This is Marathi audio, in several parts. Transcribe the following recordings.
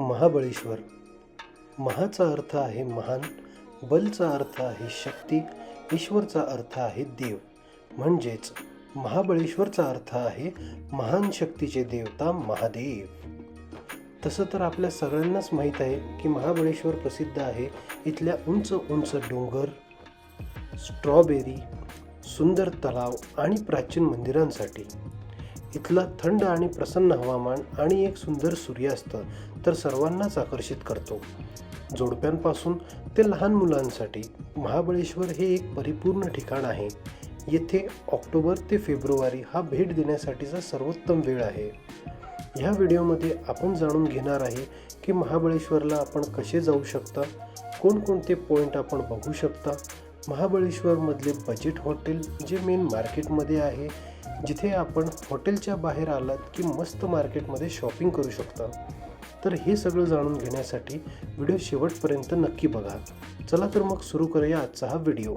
महाबळेश्वर. महाचा अर्थ आहे महान बलचा अर्थ आहे शक्ती ईश्वरचा अर्थ आहे देव. म्हणजेच महाबळेश्वरचा अर्थ आहे महान शक्तीचे देवता महादेव. तसं तर आपल्या सगळ्यांनाच माहीत आहे की महाबळेश्वर प्रसिद्ध आहे इथल्या उंच उंच डोंगर स्ट्रॉबेरी सुंदर तलाव आणि प्राचीन मंदिरांसाठी. इथलं थंड आणि प्रसन्न हवामान आणि एक सुंदर सूर्यास्त तर सर्वांनाच आकर्षित करतो. जोडप्यांपासून ते लहान मुलांसाठी महाबळेश्वर हे एक परिपूर्ण ठिकाण आहे. येथे ऑक्टोबर ते फेब्रुवारी हा भेट देण्यासाठीचा सर्वोत्तम वेळ आहे. ह्या व्हिडिओमध्ये आपण जाणून घेणार आहे की महाबळेश्वरला आपण कसे जाऊ शकता कोणकोणते पॉईंट आपण बघू शकता. महाबळेश्वरमधले बजेट हॉटेल जे मेन मार्केटमध्ये आहे जिथे आपण हॉटेलच्या बाहेर आलात की मस्त मार्केटमध्ये शॉपिंग करू शकता तर हे सगळं जाणून घेण्यासाठी व्हिडिओ शेवटपर्यंत नक्की बघा. चला तर मग सुरू करूया आजचा हा व्हिडिओ.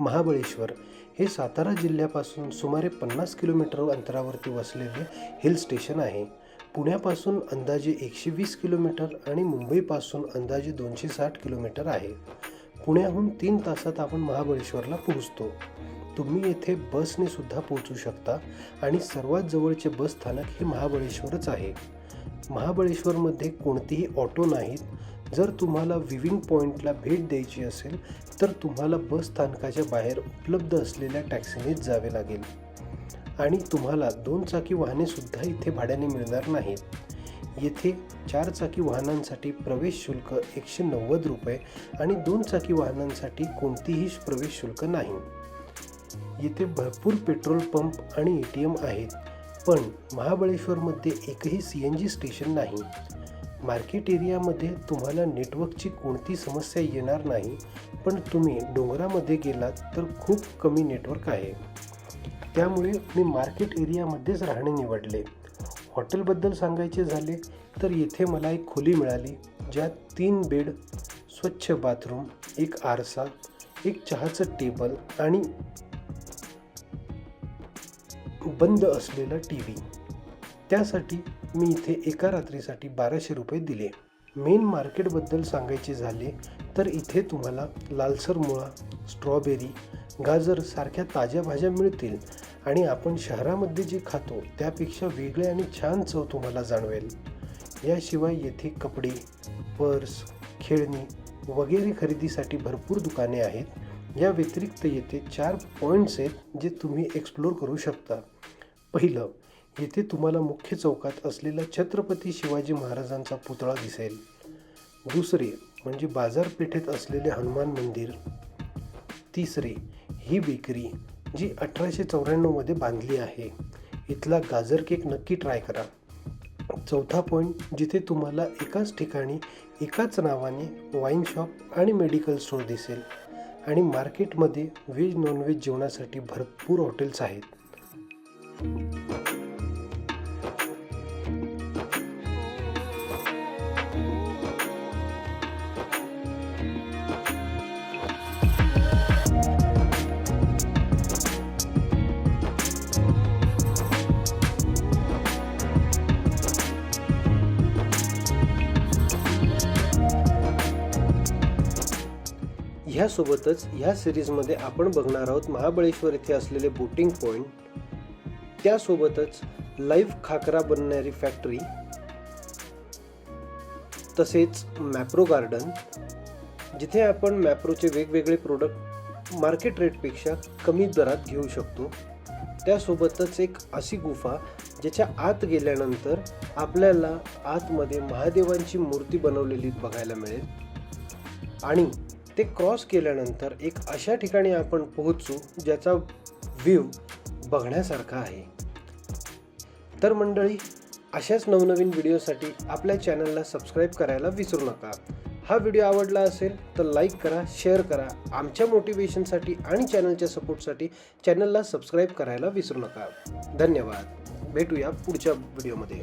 महाबळेश्वर हे सातारा जिल्ह्यापासून सुमारे पन्नास किलोमीटर अंतरावरती वसलेले हिल स्टेशन आहे. पुण्यापासून अंदाजे एकशे वीस किलोमीटर आणि मुंबईपासून अंदाजे दोनशे साठ किलोमीटर आहे. पुण्याहून तीन तासात आपण महाबळेश्वरला पोहोचतो. तुम्ही येथे बसने सुद्धा पोहोचू शकता आणि सर्वात जवळचे बस स्थानक हे महाबळेश्वरच आहे. महाबळेश्वरमध्ये कोणतीही ऑटो नाहीत जर तुम्हाला विविंग पॉईंटला भेट द्यायची असेल तर तुम्हाला बस स्थानकाच्या बाहेर उपलब्ध असलेल्या टॅक्सीनेच जावे लागेल. आणि तुम्हाला दोन चाकी वाहनेसुद्धा इथे भाड्याने मिळणार नाहीत. येथे चार चाकी वाहनांसाठी प्रवेश शुल्क एकशे नव्वद रुपये आणि दोन चाकी वाहनांसाठी कोणतीही प्रवेश शुल्क नाही. येथे भरपूर पेट्रोल पंप आणि ए टी एम आहेत पण महाबळेश्वरमध्ये एकही सी एन जी स्टेशन नाही. मार्केट एरियामध्ये तुम्हाला नेटवर्कची कोणती समस्या येणार नाही पण तुम्ही डोंगरामध्ये गेलात तर खूप कमी नेटवर्क आहे. त्यामुळे मी मार्केट एरियामध्येच राहणे निवडले. हॉटेलबद्दल सांगायचे झाले तर येथे मला एक खोली मिळाली ज्यात तीन बेड स्वच्छ बाथरूम एक आरसा एक चहाचं टेबल आणि बंद असलेला टी व्ही त्यासाठी मी इथे एका रात्रीसाठी बाराशे रुपये दिले. मेन मार्केटबद्दल सांगायचे झाले तर इथे तुम्हाला लालसर मुळा स्ट्रॉबेरी गाजर सारख्या ताज्या भाज्या मिळतील आणि आपण शहरामध्ये जे खातो त्यापेक्षा वेगळे आणि छान चव तुम्हाला जाणवेल. याशिवाय येथे कपडे पर्स खेळणी वगैरे खरेदीसाठी भरपूर दुकाने आहेत. या व्यतिरिक्त येथे चार पॉईंट्स आहेत जे तुम्ही एक्सप्लोर करू शकता. पहिलं येथे तुम्हाला मुख्य चौकात असलेला छत्रपती शिवाजी महाराजांचा पुतळा दिसेल. दुसरे म्हणजे बाजारपेठेत असलेले हनुमान मंदिर. तिसरे ही बेकरी जी अठराशे चौऱ्याण्णवमध्ये बांधली आहे. इथला गाजर केक नक्की ट्राय करा. चौथा पॉईंट जिथे तुम्हाला एकाच ठिकाणी एकाच नावाने वाईन शॉप आणि मेडिकल स्टोअर दिसेल. आणि मार्केटमध्ये व्हेज नॉनव्हेज जेवणासाठी भरपूर हॉटेल्स आहेत. ह्यासोबतच ह्या सिरीजमध्ये आपण बघणार आहोत महाबळेश्वर येथे असलेले बोटिंग पॉईंट त्यासोबतच लाईव्ह खाकरा बनणारी फॅक्टरी तसेच मॅप्रो गार्डन जिथे आपण मॅप्रोचे वेगवेगळे प्रोडक्ट मार्केट रेटपेक्षा कमी दरात घेऊ शकतो. त्यासोबतच एक अशी गुफा ज्याच्या आत गेल्यानंतर आपल्याला आतमध्ये महादेवांची मूर्ती बनवलेली बघायला मिळेल. आणि ते क्रॉस केल्यानंतर एक अशा ठिकाणी आपण पोहोचू ज्याचा व्ह्यू बघण्यासारखा आहे. तर मंडळी अशाच नवनवीन व्हिडिओसाठी आपल्या चॅनलला सबस्क्राईब करायला विसरू नका. हा व्हिडिओ आवडला असेल तर लाईक करा शेअर करा. आमच्या मोटिवेशनसाठी आणि चॅनलच्या सपोर्टसाठी चॅनलला सबस्क्राईब करायला विसरू नका. धन्यवाद. भेटूया पुढच्या व्हिडिओमध्ये.